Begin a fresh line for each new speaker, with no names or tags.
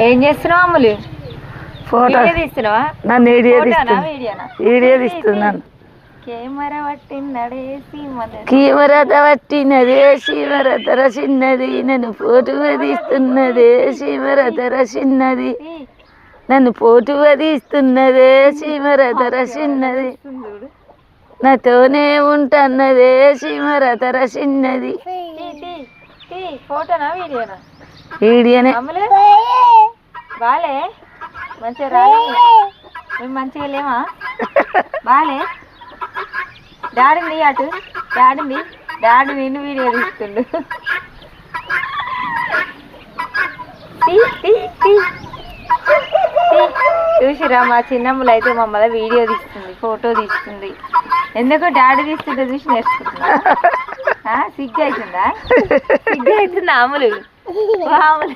ఏం చేస్తున్నావు అమ్ములు?
ఫోటో.
తీస్తున్నావా?
నన్ను వీడియో తీస్తుంది వీడియో తీస్తున్నాను కీమరత పట్టినదే శివరతర చిన్నది నన్ను పోటు తీస్తున్నదే శివరతర చిన్నది నన్ను పోటు తీస్తున్నదే శివరతర చిన్నది
చూడు
నాతోనే ఉంటన్నదే శివరతర చిన్నది
తీ తీ తీ ఫోటోనా వీడియోనా? బాలే మంచిగా రాలే. మేము మంచిగా లేమా బాలే. డాడీని అటు. డాడీని డాడీ నిన్ను వీడియో తీస్తుండు. చూసిరా మా చిన్నమ్మలు అయితే మమ్మల్ని వీడియో తీస్తుంది ఫోటో తీస్తుంది. ఎందుకు డాడీ తీస్తుంటే చూసి నేర్చుకుంటున్నా. సిగ్గు అవుతుందా? సిగ్గు అవుతుందా అమ్ములు మామూలు